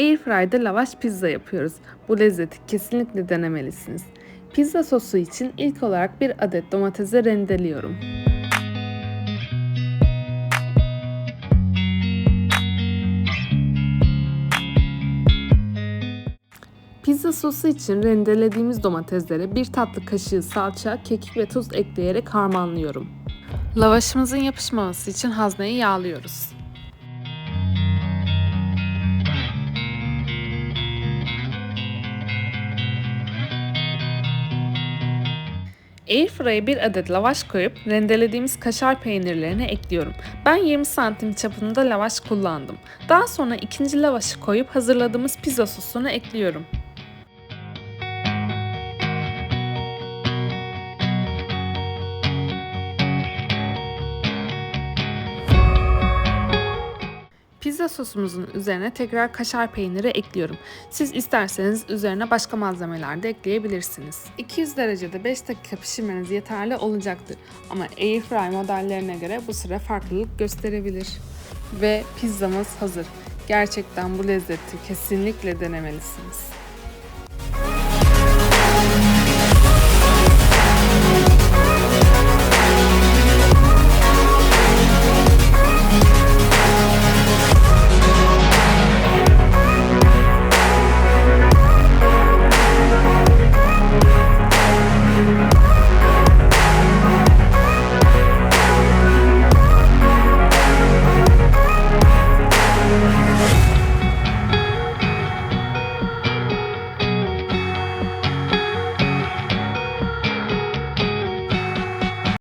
Airfry'de lavaş pizza yapıyoruz. Bu lezzeti kesinlikle denemelisiniz. Pizza sosu için ilk olarak bir adet domatesi rendeliyorum. Pizza sosu için rendelediğimiz domateslere bir tatlı kaşığı salça, kekik ve tuz ekleyerek harmanlıyorum. Lavaşımızın yapışmaması için hazneyi yağlıyoruz. Airfryer'e bir adet lavaş koyup rendelediğimiz kaşar peynirlerini ekliyorum. Ben 20 santim çapında lavaş kullandım. Daha sonra ikinci lavaşı koyup hazırladığımız pizza sosunu ekliyorum. Pizza sosumuzun üzerine tekrar kaşar peyniri ekliyorum. Siz isterseniz üzerine başka malzemeler de ekleyebilirsiniz. 200 derecede 5 dakika pişirmeniz yeterli olacaktır. Ama airfry modellerine göre bu süre farklılık gösterebilir. Ve pizzamız hazır. Gerçekten bu lezzeti kesinlikle denemelisiniz.